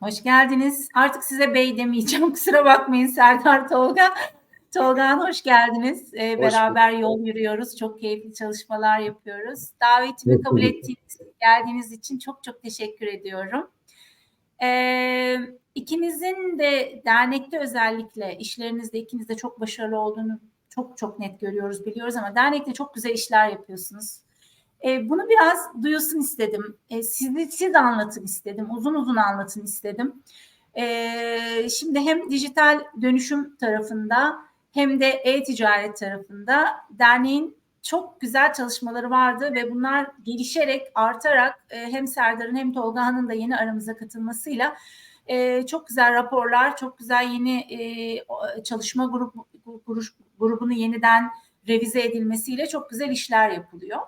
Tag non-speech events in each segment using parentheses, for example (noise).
Hoş geldiniz. Artık size bey demeyeceğim. (laughs) Kusura bakmayın Serdar Tolga. Tolga'nın hoş geldiniz. Ee, Hoş beraber yol yürüyoruz. Çok keyifli çalışmalar yapıyoruz. Davetimi Hoş kabul bulduk. ettiğiniz, geldiğiniz için çok çok teşekkür ediyorum. Ee, ikinizin de dernekte özellikle işlerinizde ikiniz de çok başarılı olduğunu çok çok net görüyoruz, biliyoruz ama dernekte çok güzel işler yapıyorsunuz. Ee, bunu biraz duyulsun istedim. Ee, sizi siz anlatın istedim. Uzun uzun anlatın istedim. Ee, şimdi hem dijital dönüşüm tarafında hem de e-ticaret tarafında derneğin çok güzel çalışmaları vardı ve bunlar gelişerek, artarak e, hem Serdar'ın hem Tolga'nın da yeni aramıza katılmasıyla e, çok güzel raporlar, çok güzel yeni e, çalışma grubu, grup- grubunu yeniden revize edilmesiyle çok güzel işler yapılıyor.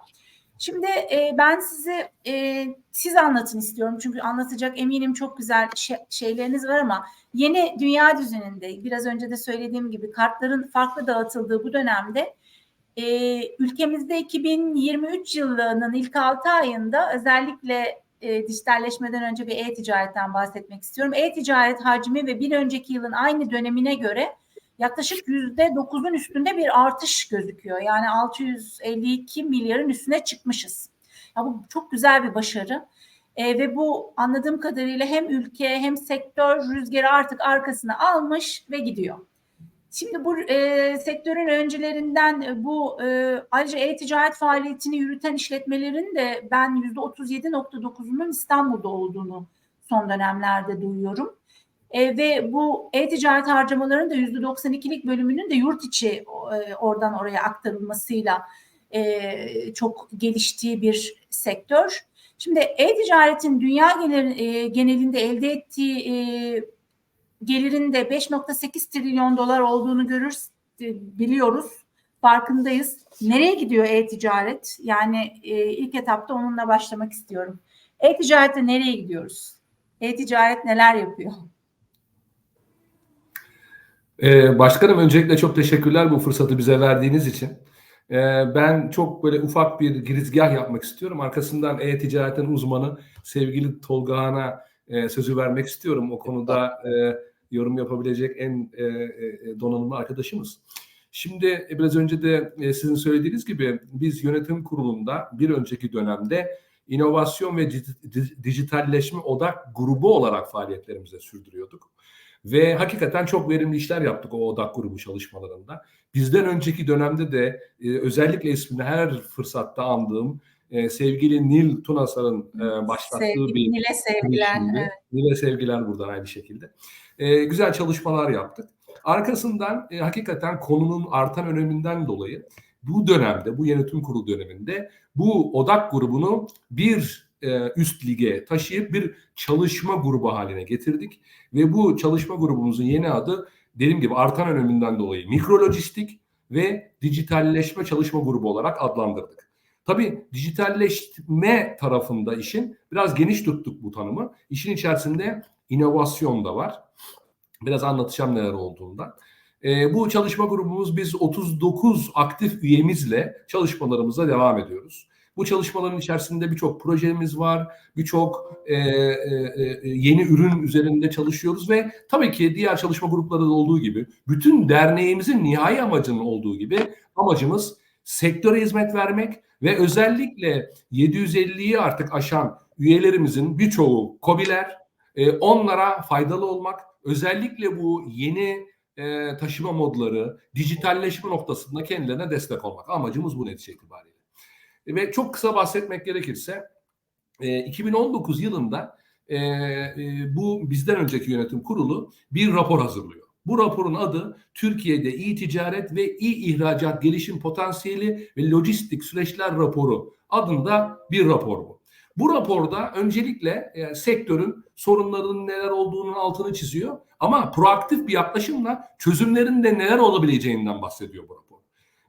Şimdi e, ben sizi e, siz anlatın istiyorum çünkü anlatacak eminim çok güzel şey- şeyleriniz var ama yeni dünya düzeninde biraz önce de söylediğim gibi kartların farklı dağıtıldığı bu dönemde e, ülkemizde 2023 yılının ilk 6 ayında özellikle e, dijitalleşmeden önce bir e-ticaretten bahsetmek istiyorum. E-ticaret hacmi ve bir önceki yılın aynı dönemine göre yaklaşık yüzde dokuzun üstünde bir artış gözüküyor. Yani 652 milyarın üstüne çıkmışız. Ya bu çok güzel bir başarı. E, ve bu anladığım kadarıyla hem ülke hem sektör rüzgarı artık arkasına almış ve gidiyor. Şimdi bu e, sektörün öncülerinden e, bu e, ayrıca e-ticaret faaliyetini yürüten işletmelerin de ben yüzde 37.9'unun İstanbul'da olduğunu son dönemlerde duyuyorum. E, ve bu e-ticaret harcamalarının da yüzde 92'lik bölümünün de yurt içi e, oradan oraya aktarılmasıyla e, çok geliştiği bir sektör. Şimdi e-ticaretin dünya genel, e, genelinde elde ettiği e, gelirin de 5.8 trilyon dolar olduğunu görürüz, e, biliyoruz, farkındayız. Nereye gidiyor e-ticaret? Yani e, ilk etapta onunla başlamak istiyorum. E-ticarette nereye gidiyoruz? E-ticaret neler yapıyor? Ee, başkanım öncelikle çok teşekkürler bu fırsatı bize verdiğiniz için. Ee, ben çok böyle ufak bir girizgah yapmak istiyorum. Arkasından e-ticaretin uzmanı sevgili Tolga Han'a e, sözü vermek istiyorum. O konuda e, yorum yapabilecek en e, e, donanımlı arkadaşımız. Şimdi e, biraz önce de e, sizin söylediğiniz gibi biz yönetim kurulunda bir önceki dönemde inovasyon ve dij- dij- dijitalleşme odak grubu olarak faaliyetlerimizi sürdürüyorduk. Ve hakikaten çok verimli işler yaptık o odak grubu çalışmalarında. Bizden önceki dönemde de e, özellikle ismini her fırsatta andığım e, sevgili Nil Tunasar'ın e, başlattığı Sevgi, bir Nil'e sevgiler. Evet. Nil'e sevgiler buradan aynı şekilde. E, güzel çalışmalar yaptık. Arkasından e, hakikaten konunun artan öneminden dolayı bu dönemde, bu yönetim kurulu döneminde bu odak grubunu bir e, üst lige taşıyıp bir çalışma grubu haline getirdik. Ve bu çalışma grubumuzun yeni adı dediğim gibi artan öneminden dolayı mikrolojistik ve dijitalleşme çalışma grubu olarak adlandırdık. Tabii dijitalleşme tarafında işin biraz geniş tuttuk bu tanımı. İşin içerisinde inovasyon da var. Biraz anlatacağım neler olduğundan. Ee, bu çalışma grubumuz biz 39 aktif üyemizle çalışmalarımıza devam ediyoruz. Bu çalışmaların içerisinde birçok projemiz var, birçok e, e, e, yeni ürün üzerinde çalışıyoruz ve tabii ki diğer çalışma grupları da olduğu gibi bütün derneğimizin nihai amacının olduğu gibi amacımız sektöre hizmet vermek ve özellikle 750'yi artık aşan üyelerimizin birçoğu KOBİ'ler, e, onlara faydalı olmak, özellikle bu yeni e, taşıma modları, dijitalleşme noktasında kendilerine destek olmak. Amacımız bu netice itibariyle. E, Ve çok kısa bahsetmek gerekirse e, 2019 yılında e, e, bu bizden önceki yönetim kurulu bir rapor hazırlıyor. Bu raporun adı Türkiye'de e-ticaret ve e-ihracat gelişim potansiyeli ve lojistik süreçler raporu adında bir rapor bu. Bu raporda öncelikle e, sektörün sorunlarının neler olduğunun altını çiziyor ama proaktif bir yaklaşımla çözümlerin de neler olabileceğinden bahsediyor bu rapor.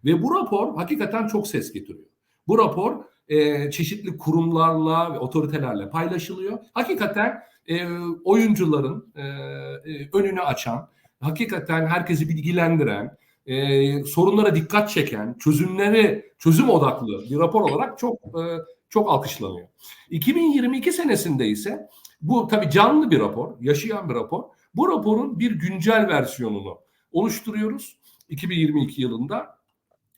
Ve bu rapor hakikaten çok ses getiriyor. Bu rapor e, çeşitli kurumlarla ve otoritelerle paylaşılıyor. Hakikaten e, oyuncuların e, e, önünü açan, hakikaten herkesi bilgilendiren, e, sorunlara dikkat çeken, çözümleri çözüm odaklı bir rapor olarak çok e, çok alkışlanıyor. 2022 senesinde ise Bu tabii canlı bir rapor, yaşayan bir rapor. Bu raporun bir güncel versiyonunu oluşturuyoruz 2022 yılında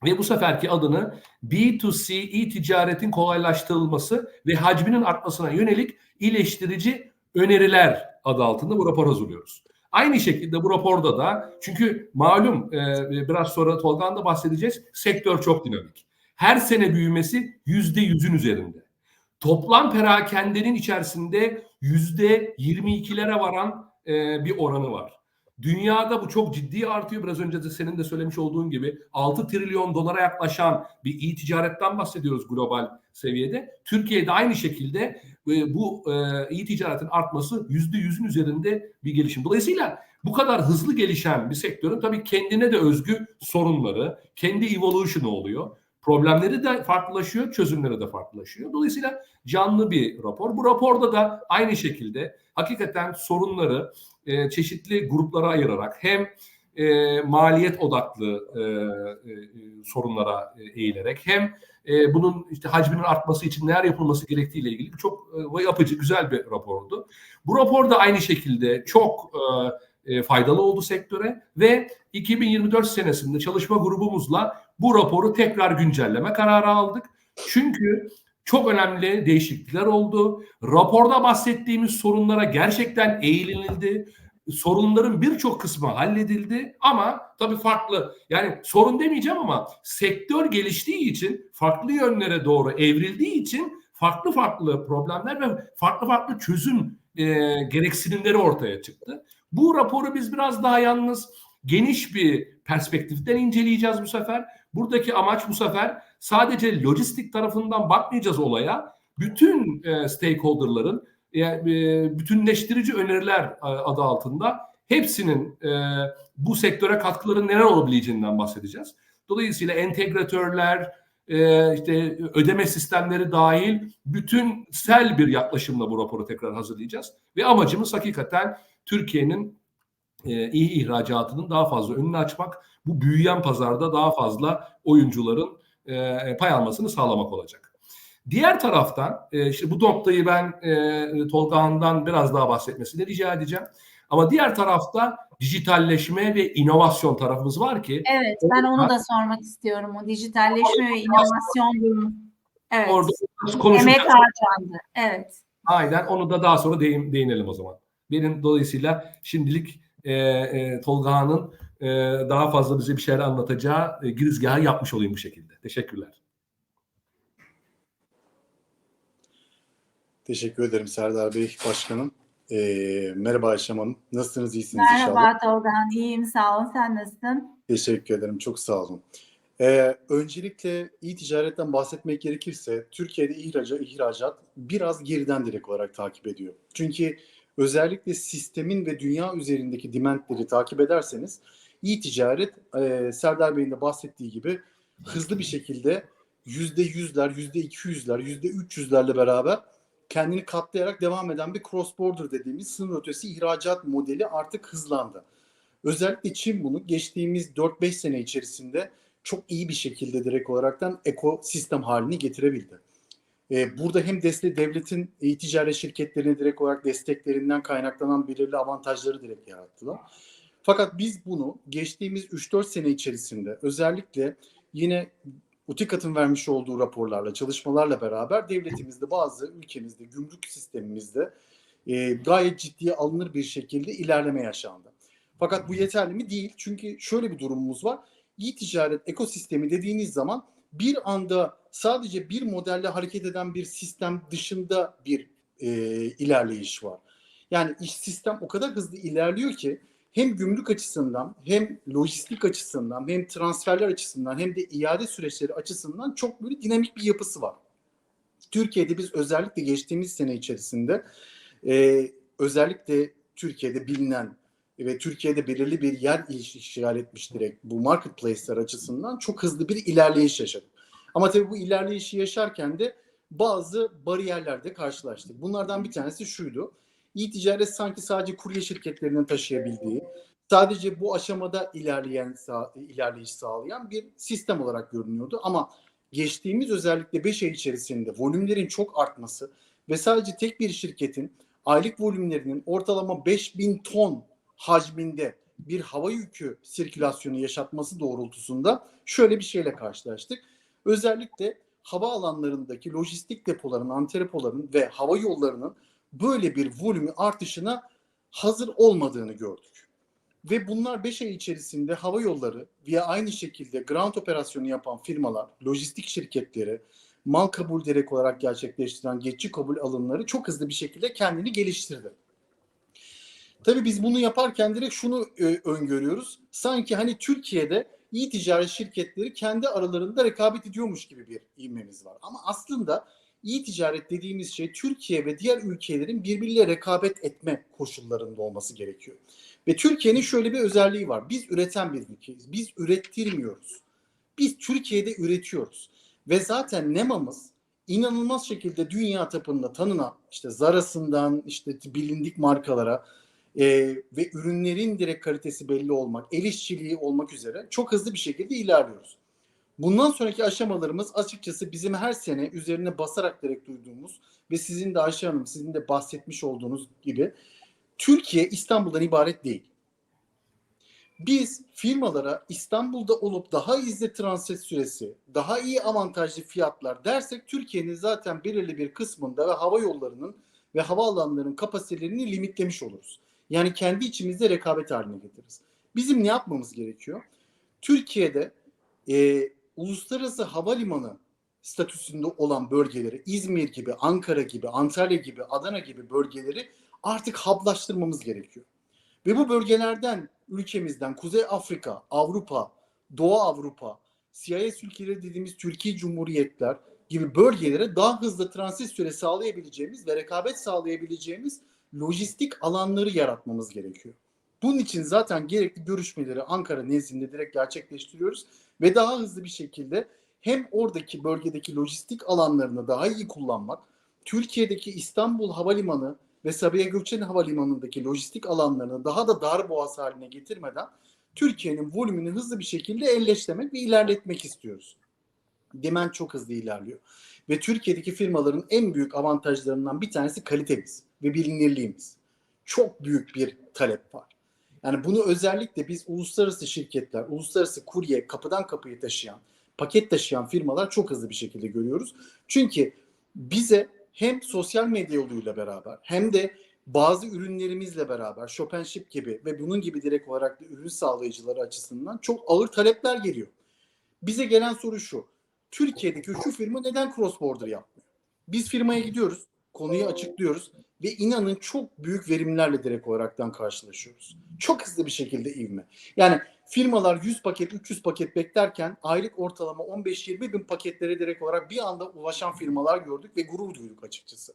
ve bu seferki adını B2C e-ticaretin kolaylaştırılması ve hacminin artmasına yönelik iyileştirici öneriler adı altında bu rapor hazırlıyoruz. Aynı şekilde bu raporda da çünkü malum e, biraz sonra Tolga'dan da bahsedeceğiz sektör çok dinamik. Her sene büyümesi yüzde yüzün üzerinde. Toplam perakendenin içerisinde yüzde 22'lere varan e, bir oranı var. Dünyada bu çok ciddi artıyor. Biraz önce de senin de söylemiş olduğun gibi 6 trilyon dolara yaklaşan bir e-ticaretten bahsediyoruz global seviyede. Türkiye'de aynı şekilde e, bu e, e-ticaretin artması yüzde yüzün üzerinde bir gelişim. Dolayısıyla bu kadar hızlı gelişen bir sektörün tabii kendine de özgü sorunları, kendi evolution'ı oluyor. Problemleri de farklılaşıyor, çözümleri de farklılaşıyor. Dolayısıyla canlı bir rapor. Bu raporda da aynı şekilde hakikaten sorunları e, çeşitli gruplara ayırarak hem e, maliyet odaklı e, e, sorunlara e, eğilerek hem e, bunun işte hacminin artması için neler yapılması gerektiğiyle ilgili çok e, yapıcı güzel bir rapordu. Bu rapor da aynı şekilde çok e, e, faydalı oldu sektöre ve 2024 senesinde çalışma grubumuzla bu raporu tekrar güncelleme kararı aldık. Çünkü çok önemli değişiklikler oldu. Raporda bahsettiğimiz sorunlara gerçekten eğilinildi. Sorunların birçok kısmı halledildi ama tabii farklı yani sorun demeyeceğim ama sektör geliştiği için farklı yönlere doğru evrildiği için farklı farklı problemler ve farklı farklı çözüm e, gereksinimleri ortaya çıktı. Bu raporu biz biraz daha yalnız geniş bir perspektiften inceleyeceğiz bu sefer. Buradaki amaç bu sefer sadece lojistik tarafından bakmayacağız olaya. Bütün e, stakeholder'ların yani, e, bütünleştirici öneriler e, adı altında hepsinin e, bu sektöre katkıları neler olabileceğinden bahsedeceğiz. Dolayısıyla entegratörler, e, işte ödeme sistemleri dahil bütünsel bir yaklaşımla bu raporu tekrar hazırlayacağız. Ve amacımız hakikaten Türkiye'nin e, iyi ihracatının daha fazla önünü açmak, bu büyüyen pazarda daha fazla oyuncuların e, pay almasını sağlamak olacak. Diğer taraftan e, işte bu noktayı ben e, Tolga biraz daha bahsetmesini rica edeceğim. Ama diğer tarafta dijitalleşme ve inovasyon tarafımız var ki. Evet ben onu da sormak istiyorum. O dijitalleşme ve inovasyon durumu. Evet. Orada Emek harcandı. Evet. Aynen onu da daha sonra değin, değinelim o zaman. Benim dolayısıyla şimdilik e, e, Tolga'nın e, daha fazla bize bir şeyler anlatacağı e, girizgahı yapmış olayım bu şekilde. Teşekkürler. Teşekkür ederim Serdar Bey Başkanım. Ee, merhaba Ayşem Hanım. Nasılsınız? İyisiniz Merhaba inşallah. Merhaba Tolgan. İyiyim sağ olun. Sen nasılsın? Teşekkür ederim. Çok sağ olun. Ee, öncelikle iyi ticaretten bahsetmek gerekirse Türkiye'de ihracat, ihracat biraz geriden direkt olarak takip ediyor. Çünkü özellikle sistemin ve dünya üzerindeki dimentleri takip ederseniz iyi ticaret e, Serdar Bey'in de bahsettiği gibi hızlı bir şekilde yüzde yüzler, yüzde iki yüzler, yüzde üç yüzlerle beraber kendini katlayarak devam eden bir cross border dediğimiz sınır ötesi ihracat modeli artık hızlandı. Özellikle Çin bunu geçtiğimiz 4-5 sene içerisinde çok iyi bir şekilde direkt olaraktan ekosistem halini getirebildi. Ee, burada hem destek devletin e-ticaret şirketlerine direkt olarak desteklerinden kaynaklanan belirli avantajları direkt yarattılar. Fakat biz bunu geçtiğimiz 3-4 sene içerisinde özellikle yine UTİKAT'ın vermiş olduğu raporlarla, çalışmalarla beraber devletimizde bazı ülkemizde, gümrük sistemimizde e, gayet ciddiye alınır bir şekilde ilerleme yaşandı. Fakat bu yeterli mi? Değil. Çünkü şöyle bir durumumuz var. İyi ticaret ekosistemi dediğiniz zaman bir anda sadece bir modelle hareket eden bir sistem dışında bir e, ilerleyiş var. Yani iş sistem o kadar hızlı ilerliyor ki hem gümrük açısından hem lojistik açısından hem transferler açısından hem de iade süreçleri açısından çok böyle dinamik bir yapısı var. Türkiye'de biz özellikle geçtiğimiz sene içerisinde e, özellikle Türkiye'de bilinen ve Türkiye'de belirli bir yer işgal etmiş direkt bu marketplace'ler açısından çok hızlı bir ilerleyiş yaşadık. Ama tabii bu ilerleyişi yaşarken de bazı bariyerlerde karşılaştık. Bunlardan bir tanesi şuydu İ-ticaret sanki sadece kurye şirketlerinin taşıyabildiği, sadece bu aşamada ilerleyen ilerleyiş sağlayan bir sistem olarak görünüyordu. Ama geçtiğimiz özellikle 5 ay içerisinde volümlerin çok artması ve sadece tek bir şirketin aylık volümlerinin ortalama 5000 ton hacminde bir hava yükü sirkülasyonu yaşatması doğrultusunda şöyle bir şeyle karşılaştık. Özellikle hava alanlarındaki lojistik depoların, antrepoların ve hava yollarının böyle bir volümü artışına hazır olmadığını gördük. Ve bunlar 5 ay içerisinde hava yolları ve aynı şekilde ground operasyonu yapan firmalar, lojistik şirketleri, mal kabul direkt olarak gerçekleştiren geçici kabul alımları çok hızlı bir şekilde kendini geliştirdi. Tabii biz bunu yaparken direkt şunu e, öngörüyoruz. Sanki hani Türkiye'de iyi ticaret şirketleri kendi aralarında rekabet ediyormuş gibi bir ivmemiz var. Ama aslında iyi ticaret dediğimiz şey Türkiye ve diğer ülkelerin birbiriyle rekabet etme koşullarında olması gerekiyor. Ve Türkiye'nin şöyle bir özelliği var. Biz üreten bir ülkeyiz. Biz ürettirmiyoruz. Biz Türkiye'de üretiyoruz. Ve zaten NEMA'mız inanılmaz şekilde dünya tapında tanınan işte Zara'sından işte bilindik markalara e, ve ürünlerin direkt kalitesi belli olmak, el işçiliği olmak üzere çok hızlı bir şekilde ilerliyoruz. Bundan sonraki aşamalarımız açıkçası bizim her sene üzerine basarak direkt duyduğumuz ve sizin de Ayşe Hanım sizin de bahsetmiş olduğunuz gibi Türkiye İstanbul'dan ibaret değil. Biz firmalara İstanbul'da olup daha izle transit süresi, daha iyi avantajlı fiyatlar dersek Türkiye'nin zaten belirli bir kısmında ve hava yollarının ve havaalanlarının kapasitelerini limitlemiş oluruz. Yani kendi içimizde rekabet haline getiririz. Bizim ne yapmamız gerekiyor? Türkiye'de e, uluslararası havalimanı statüsünde olan bölgeleri, İzmir gibi, Ankara gibi, Antalya gibi, Adana gibi bölgeleri artık haplaştırmamız gerekiyor. Ve bu bölgelerden ülkemizden Kuzey Afrika, Avrupa, Doğu Avrupa, CIS ülkeleri dediğimiz Türkiye Cumhuriyetler gibi bölgelere daha hızlı transit süre sağlayabileceğimiz ve rekabet sağlayabileceğimiz lojistik alanları yaratmamız gerekiyor. Bunun için zaten gerekli görüşmeleri Ankara nezdinde direkt gerçekleştiriyoruz ve daha hızlı bir şekilde hem oradaki bölgedeki lojistik alanlarını daha iyi kullanmak, Türkiye'deki İstanbul Havalimanı ve Sabiha Gökçen Havalimanı'ndaki lojistik alanlarını daha da dar boğaz haline getirmeden Türkiye'nin volümünü hızlı bir şekilde elleştirmek ve ilerletmek istiyoruz. Demen çok hızlı ilerliyor. Ve Türkiye'deki firmaların en büyük avantajlarından bir tanesi kalitemiz ve bilinirliğimiz. Çok büyük bir talep var. Yani bunu özellikle biz uluslararası şirketler, uluslararası kurye, kapıdan kapıyı taşıyan, paket taşıyan firmalar çok hızlı bir şekilde görüyoruz. Çünkü bize hem sosyal medya yoluyla beraber hem de bazı ürünlerimizle beraber Shop gibi ve bunun gibi direkt olarak da ürün sağlayıcıları açısından çok ağır talepler geliyor. Bize gelen soru şu. Türkiye'deki şu firma neden cross border yapmıyor? Biz firmaya gidiyoruz, konuyu açıklıyoruz ve inanın çok büyük verimlerle direkt olaraktan karşılaşıyoruz. Çok hızlı bir şekilde ivme. Yani firmalar 100 paket, 300 paket beklerken aylık ortalama 15-20 bin paketlere direkt olarak bir anda ulaşan firmalar gördük ve gurur duyduk açıkçası.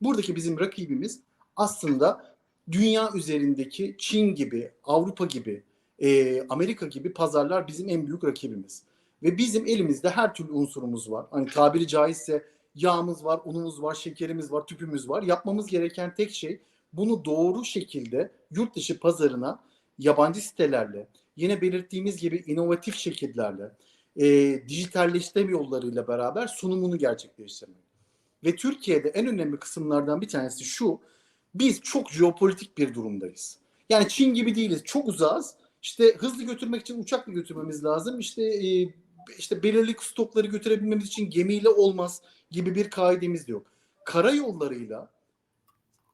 Buradaki bizim rakibimiz aslında dünya üzerindeki Çin gibi, Avrupa gibi, e, Amerika gibi pazarlar bizim en büyük rakibimiz. Ve bizim elimizde her türlü unsurumuz var. Hani tabiri caizse yağımız var, unumuz var, şekerimiz var, tüpümüz var. Yapmamız gereken tek şey bunu doğru şekilde yurt dışı pazarına yabancı sitelerle, yine belirttiğimiz gibi inovatif şekillerle, e, dijitalleştirme yollarıyla beraber sunumunu gerçekleştirmek. Ve Türkiye'de en önemli kısımlardan bir tanesi şu, biz çok jeopolitik bir durumdayız. Yani Çin gibi değiliz, çok uzağız. İşte hızlı götürmek için uçakla götürmemiz lazım. İşte e, işte belirli stokları götürebilmemiz için gemiyle olmaz gibi bir kaidemiz de yok. Karayollarıyla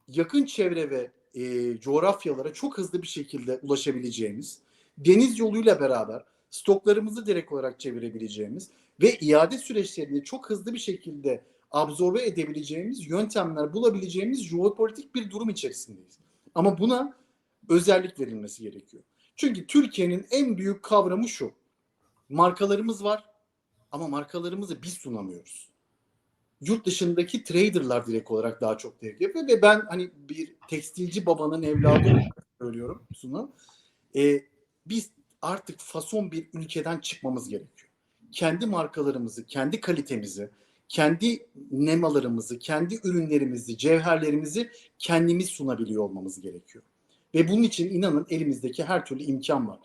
yakın çevre ve e, coğrafyalara çok hızlı bir şekilde ulaşabileceğimiz, deniz yoluyla beraber stoklarımızı direkt olarak çevirebileceğimiz ve iade süreçlerini çok hızlı bir şekilde absorbe edebileceğimiz yöntemler bulabileceğimiz jeopolitik bir durum içerisindeyiz. Ama buna özellik verilmesi gerekiyor. Çünkü Türkiye'nin en büyük kavramı şu. Markalarımız var ama markalarımızı biz sunamıyoruz. Yurt dışındaki traderlar direkt olarak daha çok tercih yapıyor ve ben hani bir tekstilci babanın evladı söylüyorum Sunu. Ee, biz artık fason bir ülkeden çıkmamız gerekiyor. Kendi markalarımızı, kendi kalitemizi, kendi nemalarımızı, kendi ürünlerimizi, cevherlerimizi kendimiz sunabiliyor olmamız gerekiyor. Ve bunun için inanın elimizdeki her türlü imkan var.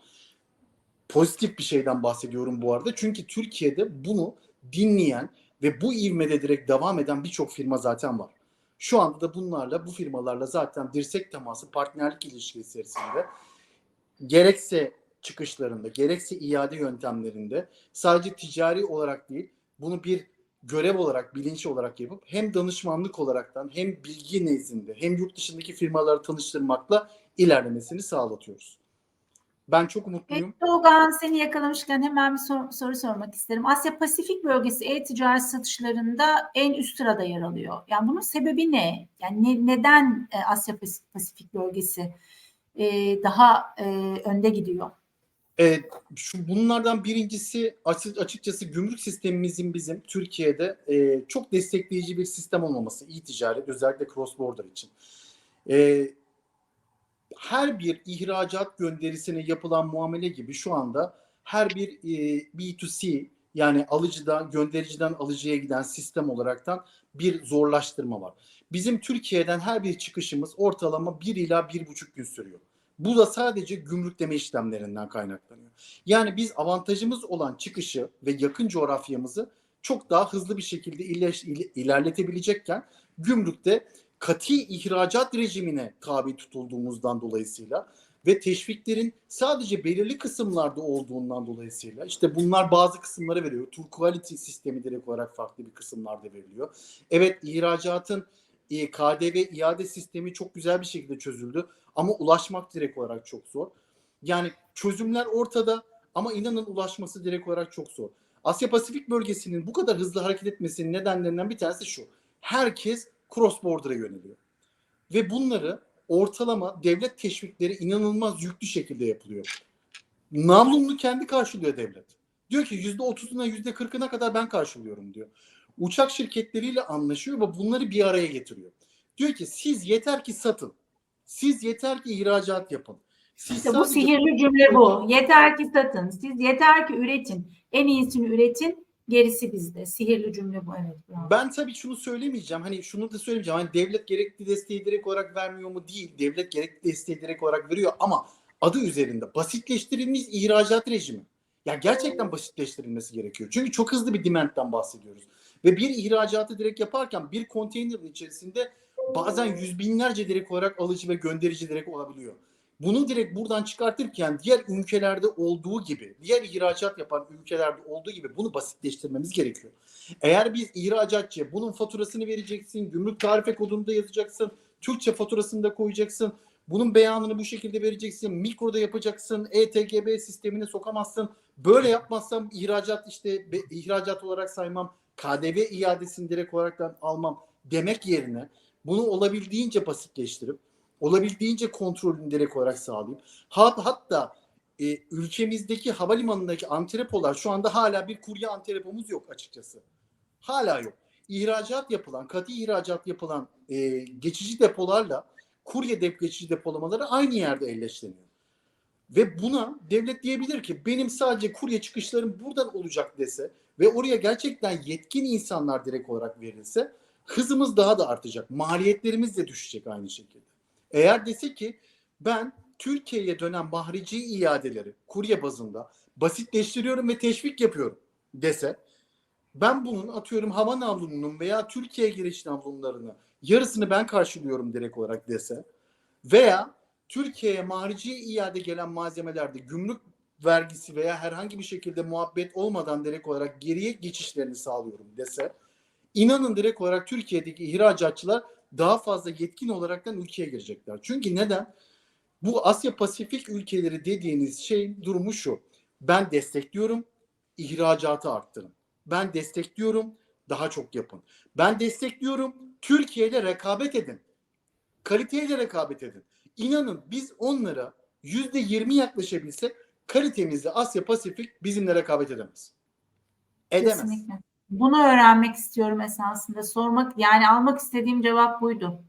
Pozitif bir şeyden bahsediyorum bu arada. Çünkü Türkiye'de bunu dinleyen ve bu ivmede direkt devam eden birçok firma zaten var. Şu anda da bunlarla, bu firmalarla zaten dirsek teması, partnerlik ilişkisi içerisinde gerekse çıkışlarında, gerekse iade yöntemlerinde sadece ticari olarak değil, bunu bir görev olarak, bilinç olarak yapıp hem danışmanlık olaraktan hem bilgi nezdinde hem yurt dışındaki firmaları tanıştırmakla ilerlemesini sağlatıyoruz. Ben çok umutluyum. Evet, Tolga seni yakalamışken hemen bir sor- soru sormak isterim. Asya Pasifik bölgesi e-ticaret satışlarında en üst sırada yer alıyor. Yani bunun sebebi ne? Yani ne- neden e, Asya Pas- Pasifik bölgesi e, daha e, önde gidiyor? E, şu bunlardan birincisi açık, açıkçası gümrük sistemimizin bizim Türkiye'de e, çok destekleyici bir sistem olmaması. iyi ticaret özellikle cross border için. E, her bir ihracat gönderisine yapılan muamele gibi şu anda her bir e, B2C yani alıcıdan göndericiden alıcıya giden sistem olaraktan bir zorlaştırma var. Bizim Türkiye'den her bir çıkışımız ortalama 1 ila 1,5 gün sürüyor. Bu da sadece gümrükleme işlemlerinden kaynaklanıyor. Yani biz avantajımız olan çıkışı ve yakın coğrafyamızı çok daha hızlı bir şekilde iler- il- ilerletebilecekken gümrükte kati ihracat rejimine tabi tutulduğumuzdan dolayısıyla ve teşviklerin sadece belirli kısımlarda olduğundan dolayısıyla işte bunlar bazı kısımlara veriyor. Tur quality sistemi direkt olarak farklı bir kısımlarda veriliyor. Evet ihracatın e, KDV iade sistemi çok güzel bir şekilde çözüldü ama ulaşmak direkt olarak çok zor. Yani çözümler ortada ama inanın ulaşması direkt olarak çok zor. Asya Pasifik bölgesinin bu kadar hızlı hareket etmesinin nedenlerinden bir tanesi şu. Herkes cross border'a yöneliyor. Ve bunları ortalama devlet teşvikleri inanılmaz yüklü şekilde yapılıyor. Namlumlu kendi karşılıyor devlet. Diyor ki yüzde otuzuna yüzde kırkına kadar ben karşılıyorum diyor. Uçak şirketleriyle anlaşıyor ve bunları bir araya getiriyor. Diyor ki siz yeter ki satın. Siz yeter ki ihracat yapın. Siz İşte bu sihirli cümle bu. Yeter ki satın. Siz yeter ki üretin. En iyisini üretin. Gerisi bizde. Sihirli cümle bu. Evet. bravo. Ben tabii şunu söylemeyeceğim. Hani şunu da söylemeyeceğim. Hani devlet gerekli desteği direkt olarak vermiyor mu? Değil. Devlet gerekli desteği direkt olarak veriyor ama adı üzerinde basitleştirilmiş ihracat rejimi. Ya gerçekten basitleştirilmesi gerekiyor. Çünkü çok hızlı bir demand'den bahsediyoruz. Ve bir ihracatı direkt yaparken bir konteynerin içerisinde bazen yüz binlerce direkt olarak alıcı ve gönderici direkt olabiliyor. Bunu direkt buradan çıkartırken diğer ülkelerde olduğu gibi, diğer ihracat yapan ülkelerde olduğu gibi bunu basitleştirmemiz gerekiyor. Eğer biz ihracatçıya bunun faturasını vereceksin, gümrük tarife kodunu da yazacaksın, Türkçe faturasını da koyacaksın, bunun beyanını bu şekilde vereceksin, mikroda yapacaksın, ETGB sistemine sokamazsın. Böyle yapmazsam ihracat işte ihracat olarak saymam, KDV iadesini direkt olaraktan almam demek yerine bunu olabildiğince basitleştirip olabildiğince kontrolünü direkt olarak sağlayıp hat, hatta e, ülkemizdeki havalimanındaki antrepolar şu anda hala bir kurye antrepomuz yok açıkçası. Hala yok. İhracat yapılan, katı ihracat yapılan e, geçici depolarla kurye dep geçici depolamaları aynı yerde elleşleniyor. Ve buna devlet diyebilir ki benim sadece kurye çıkışlarım buradan olacak dese ve oraya gerçekten yetkin insanlar direkt olarak verilse hızımız daha da artacak. Maliyetlerimiz de düşecek aynı şekilde. Eğer dese ki ben Türkiye'ye dönen mahrici iadeleri kurye bazında basitleştiriyorum ve teşvik yapıyorum dese ben bunun atıyorum hava navlunun veya Türkiye giriş navlunlarını yarısını ben karşılıyorum direkt olarak dese veya Türkiye'ye mahrici iade gelen malzemelerde gümrük vergisi veya herhangi bir şekilde muhabbet olmadan direkt olarak geriye geçişlerini sağlıyorum dese inanın direkt olarak Türkiye'deki ihracatçılar daha fazla yetkin olaraktan ülkeye girecekler. Çünkü neden? Bu Asya Pasifik ülkeleri dediğiniz şey durumu şu. Ben destekliyorum, ihracatı arttırın. Ben destekliyorum, daha çok yapın. Ben destekliyorum, Türkiye ile rekabet edin. Kaliteyle rekabet edin. İnanın biz onlara yüzde yirmi yaklaşabilsek kalitemizde Asya Pasifik bizimle rekabet edemez. Edemez. Kesinlikle. Bunu öğrenmek istiyorum esasında. Sormak yani almak istediğim cevap buydu.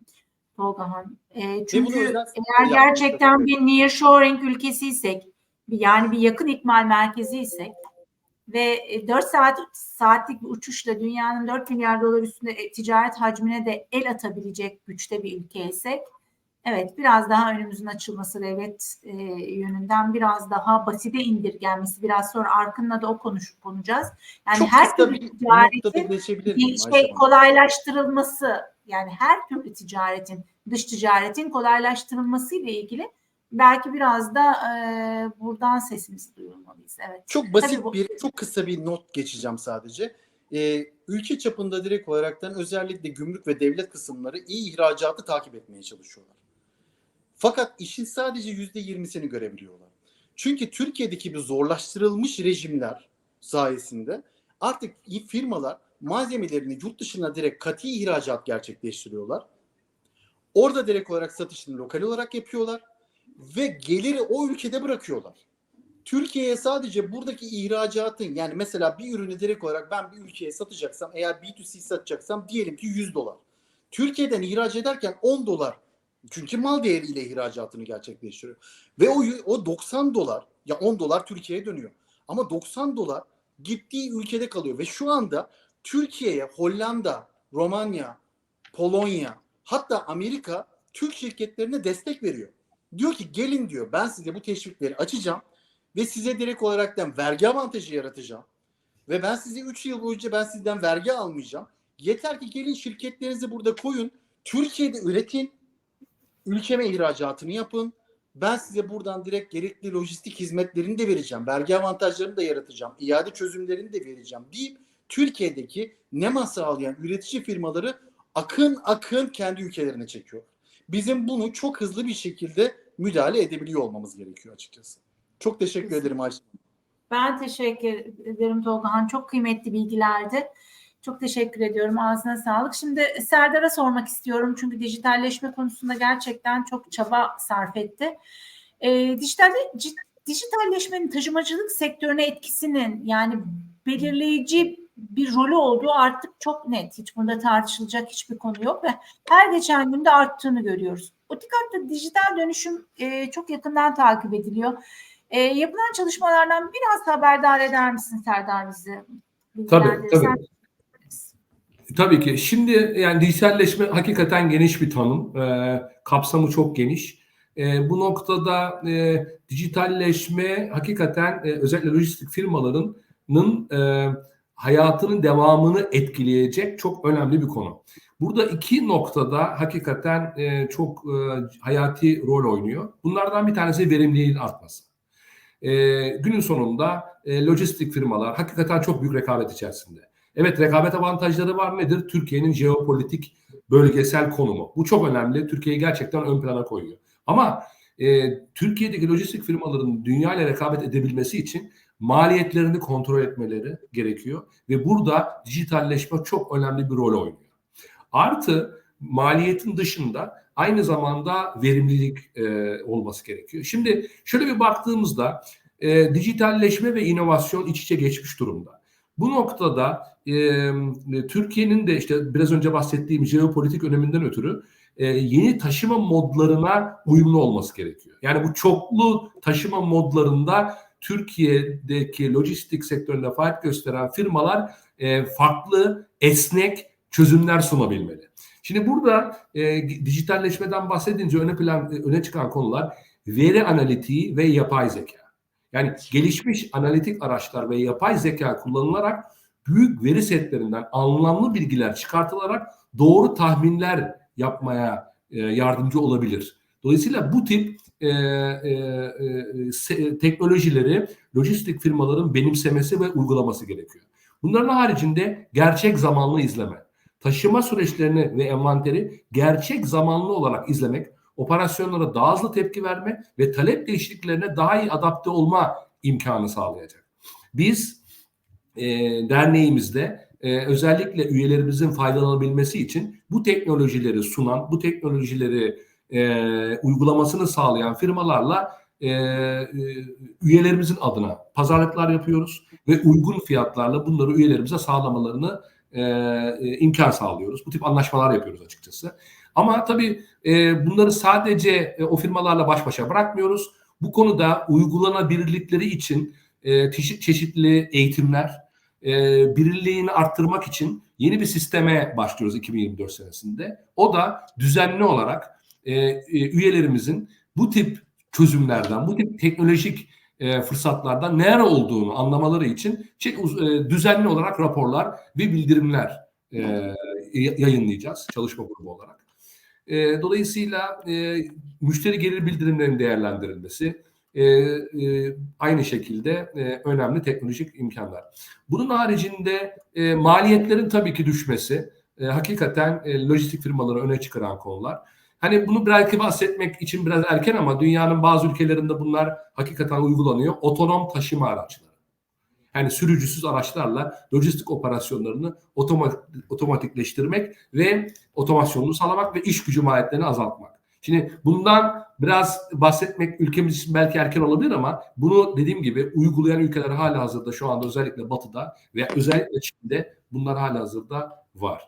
Tolga Han. E, bunu çünkü eğer gerçekten bir nearshoring ülkesiysek bir- yani bir yakın ikmal merkeziysek ve 4 saat saatlik bir uçuşla dünyanın 4 milyar dolar üstünde e, ticaret hacmine de el atabilecek güçte bir ülkeysek evet biraz daha önümüzün açılması devlet e, yönünden biraz daha basite indirgenmesi biraz sonra Arkın'la da o konuşup konuşacağız. Yani Çok her türlü bir ticaretin bir şey Ayşe kolaylaştırılması yani her türlü ticaretin, dış ticaretin kolaylaştırılması ile ilgili belki biraz da e, buradan sesimizi duyurmalıyız. Evet. Çok basit bu- bir, çok kısa bir not geçeceğim sadece. Ee, ülke çapında direkt olaraktan özellikle gümrük ve devlet kısımları iyi ihracatı takip etmeye çalışıyorlar. Fakat işin sadece yüzde yirmisini görebiliyorlar. Çünkü Türkiye'deki bir zorlaştırılmış rejimler sayesinde artık firmalar malzemelerini yurt dışına direkt kati ihracat gerçekleştiriyorlar. Orada direkt olarak satışını lokal olarak yapıyorlar ve geliri o ülkede bırakıyorlar. Türkiye'ye sadece buradaki ihracatın yani mesela bir ürünü direkt olarak ben bir ülkeye satacaksam eğer B2C satacaksam diyelim ki 100 dolar. Türkiye'den ihraç ederken 10 dolar. Çünkü mal değeriyle ihracatını gerçekleştiriyor. Ve o, o 90 dolar ya 10 dolar Türkiye'ye dönüyor. Ama 90 dolar gittiği ülkede kalıyor. Ve şu anda Türkiye'ye Hollanda, Romanya, Polonya hatta Amerika Türk şirketlerine destek veriyor. Diyor ki gelin diyor ben size bu teşvikleri açacağım ve size direkt olaraktan vergi avantajı yaratacağım. Ve ben sizi 3 yıl boyunca ben sizden vergi almayacağım. Yeter ki gelin şirketlerinizi burada koyun. Türkiye'de üretin. Ülkeme ihracatını yapın. Ben size buradan direkt gerekli lojistik hizmetlerini de vereceğim. Vergi avantajlarını da yaratacağım. iade çözümlerini de vereceğim deyip Türkiye'deki NEMA sağlayan üretici firmaları akın akın kendi ülkelerine çekiyor. Bizim bunu çok hızlı bir şekilde müdahale edebiliyor olmamız gerekiyor açıkçası. Çok teşekkür ederim Ayşe. Ben teşekkür ederim Tolgahan. Çok kıymetli bilgilerdi. Çok teşekkür ediyorum. Ağzına sağlık. Şimdi Serdar'a sormak istiyorum. Çünkü dijitalleşme konusunda gerçekten çok çaba sarf etti. E, dijital, dijitalleşmenin taşımacılık sektörüne etkisinin yani belirleyici bir rolü olduğu artık çok net. Hiç bunda tartışılacak hiçbir konu yok ve her geçen günde arttığını görüyoruz. Otikatta dijital dönüşüm e, çok yakından takip ediliyor. E, yapılan çalışmalardan biraz haberdar eder misin Serdar bizi? Tabii, tabii. Tabii ki. Şimdi yani dijitalleşme hakikaten geniş bir tanım. E, kapsamı çok geniş. E, bu noktada e, dijitalleşme hakikaten e, özellikle lojistik firmalarının e, hayatının devamını etkileyecek çok önemli bir konu. Burada iki noktada hakikaten e, çok e, hayati rol oynuyor. Bunlardan bir tanesi verimliliğin artması. E, günün sonunda e, lojistik firmalar hakikaten çok büyük rekabet içerisinde. Evet rekabet avantajları var nedir? Türkiye'nin jeopolitik bölgesel konumu. Bu çok önemli. Türkiye'yi gerçekten ön plana koyuyor. Ama e, Türkiye'deki lojistik firmaların dünya ile rekabet edebilmesi için maliyetlerini kontrol etmeleri gerekiyor. Ve burada dijitalleşme çok önemli bir rol oynuyor. Artı maliyetin dışında aynı zamanda verimlilik e, olması gerekiyor. Şimdi şöyle bir baktığımızda e, dijitalleşme ve inovasyon iç içe geçmiş durumda. Bu noktada e, Türkiye'nin de işte biraz önce bahsettiğim jeopolitik öneminden ötürü e, yeni taşıma modlarına uyumlu olması gerekiyor. Yani bu çoklu taşıma modlarında Türkiye'deki lojistik sektöründe faaliyet gösteren firmalar e, farklı, esnek çözümler sunabilmeli. Şimdi burada e, dijitalleşmeden bahsedince öne plan öne çıkan konular veri analitiği ve yapay zeka. Yani gelişmiş analitik araçlar ve yapay zeka kullanılarak büyük veri setlerinden anlamlı bilgiler çıkartılarak doğru tahminler yapmaya e, yardımcı olabilir. Dolayısıyla bu tip e, e, e, teknolojileri lojistik firmaların benimsemesi ve uygulaması gerekiyor. Bunların haricinde gerçek zamanlı izleme, taşıma süreçlerini ve envanteri gerçek zamanlı olarak izlemek, operasyonlara daha hızlı tepki verme ve talep değişikliklerine daha iyi adapte olma imkanı sağlayacak. Biz e, derneğimizde e, özellikle üyelerimizin faydalanabilmesi için bu teknolojileri sunan, bu teknolojileri e, uygulamasını sağlayan firmalarla e, e, üyelerimizin adına pazarlıklar yapıyoruz ve uygun fiyatlarla bunları üyelerimize sağlamalarını e, e, imkan sağlıyoruz. Bu tip anlaşmalar yapıyoruz açıkçası. Ama tabii e, bunları sadece e, o firmalarla baş başa bırakmıyoruz. Bu konuda uygulanabilirlikleri için e, çeşit, çeşitli eğitimler, e, birliğini arttırmak için yeni bir sisteme başlıyoruz 2024 senesinde. O da düzenli olarak e, e, üyelerimizin bu tip çözümlerden, bu tip teknolojik e, fırsatlardan neler olduğunu anlamaları için şey, e, düzenli olarak raporlar ve bildirimler e, yayınlayacağız çalışma grubu olarak. E, dolayısıyla e, müşteri gelir bildirimlerinin değerlendirilmesi e, e, aynı şekilde e, önemli teknolojik imkanlar. Bunun haricinde e, maliyetlerin tabii ki düşmesi e, hakikaten e, lojistik firmaları öne çıkaran konular. Hani bunu belki bahsetmek için biraz erken ama dünyanın bazı ülkelerinde bunlar hakikaten uygulanıyor. Otonom taşıma araçları. Yani sürücüsüz araçlarla lojistik operasyonlarını otomatik, otomatikleştirmek ve otomasyonunu sağlamak ve iş gücü maliyetlerini azaltmak. Şimdi bundan biraz bahsetmek ülkemiz için belki erken olabilir ama bunu dediğim gibi uygulayan ülkeler hala hazırda şu anda özellikle Batı'da ve özellikle Çin'de bunlar hala hazırda var.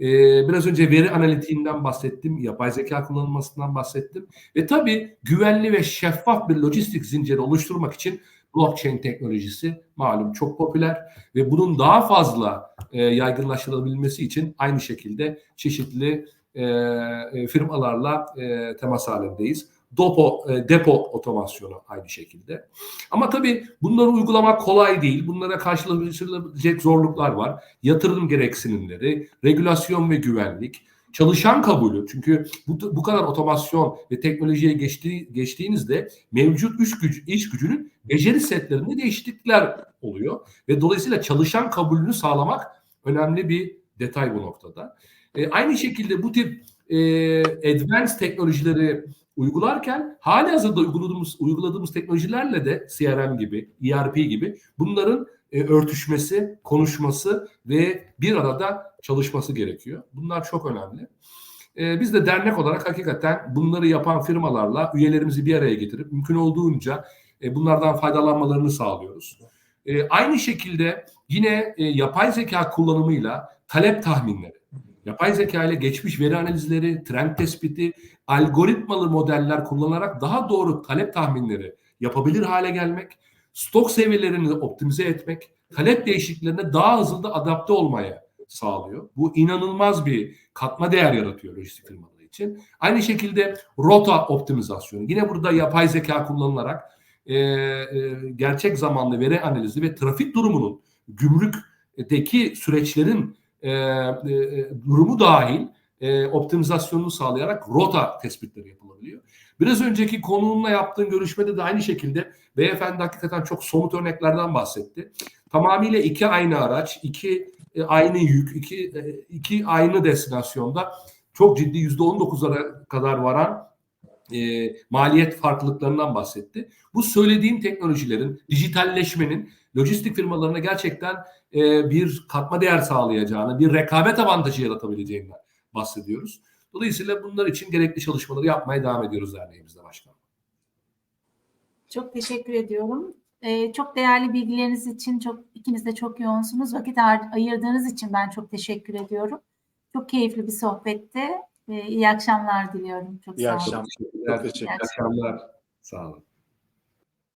Ee, biraz önce veri analitiğinden bahsettim, yapay zeka kullanılmasından bahsettim ve tabii güvenli ve şeffaf bir lojistik zinciri oluşturmak için blockchain teknolojisi malum çok popüler ve bunun daha fazla e, yaygınlaştırılabilmesi için aynı şekilde çeşitli e, e, firmalarla e, temas halindeyiz. Dopo, e, depo otomasyonu aynı şekilde. Ama tabii bunları uygulamak kolay değil. Bunlara karşılaşılabilecek zorluklar var. Yatırım gereksinimleri, regülasyon ve güvenlik, çalışan kabulü. Çünkü bu, bu kadar otomasyon ve teknolojiye geçtiği, geçtiğinizde mevcut iş, gücü, iş gücünün beceri setlerinde değişiklikler oluyor. Ve dolayısıyla çalışan kabulünü sağlamak önemli bir detay bu noktada. E, aynı şekilde bu tip e, advanced teknolojileri uygularken hali hazırda uyguladığımız, uyguladığımız teknolojilerle de CRM gibi, ERP gibi bunların e, örtüşmesi, konuşması ve bir arada çalışması gerekiyor. Bunlar çok önemli. E, biz de dernek olarak hakikaten bunları yapan firmalarla üyelerimizi bir araya getirip mümkün olduğunca e, bunlardan faydalanmalarını sağlıyoruz. Aynı şekilde yine yapay zeka kullanımıyla talep tahminleri, yapay zeka ile geçmiş veri analizleri, trend tespiti, algoritmalı modeller kullanarak daha doğru talep tahminleri yapabilir hale gelmek, stok seviyelerini optimize etmek, talep değişikliklerine daha hızlı da adapte olmaya sağlıyor. Bu inanılmaz bir katma değer yaratıyor lojistik firmaları için. Aynı şekilde rota optimizasyonu. Yine burada yapay zeka kullanılarak e, e, gerçek zamanlı veri analizi ve trafik durumunun gümrükteki süreçlerin e, e, durumu dahil e, optimizasyonunu sağlayarak rota tespitleri yapılabiliyor. Biraz önceki konuğumla yaptığım görüşmede de aynı şekilde beyefendi hakikaten çok somut örneklerden bahsetti. Tamamıyla iki aynı araç, iki e, aynı yük, iki, e, iki aynı destinasyonda çok ciddi yüzde on dokuzlara kadar varan e, maliyet farklılıklarından bahsetti. Bu söylediğim teknolojilerin, dijitalleşmenin lojistik firmalarına gerçekten e, bir katma değer sağlayacağını, bir rekabet avantajı yaratabileceğinden bahsediyoruz. Dolayısıyla bunlar için gerekli çalışmaları yapmaya devam ediyoruz derneğimizde başkanım. Çok teşekkür ediyorum. Ee, çok değerli bilgileriniz için çok ikiniz de çok yoğunsunuz. Vakit ayır- ayırdığınız için ben çok teşekkür ediyorum. Çok keyifli bir sohbetti. Ee, iyi akşamlar diliyorum. Çok İyi sağ olun. akşamlar. Teşekkürler. Çok teşekkür İyi akşamlar. Sağ olun.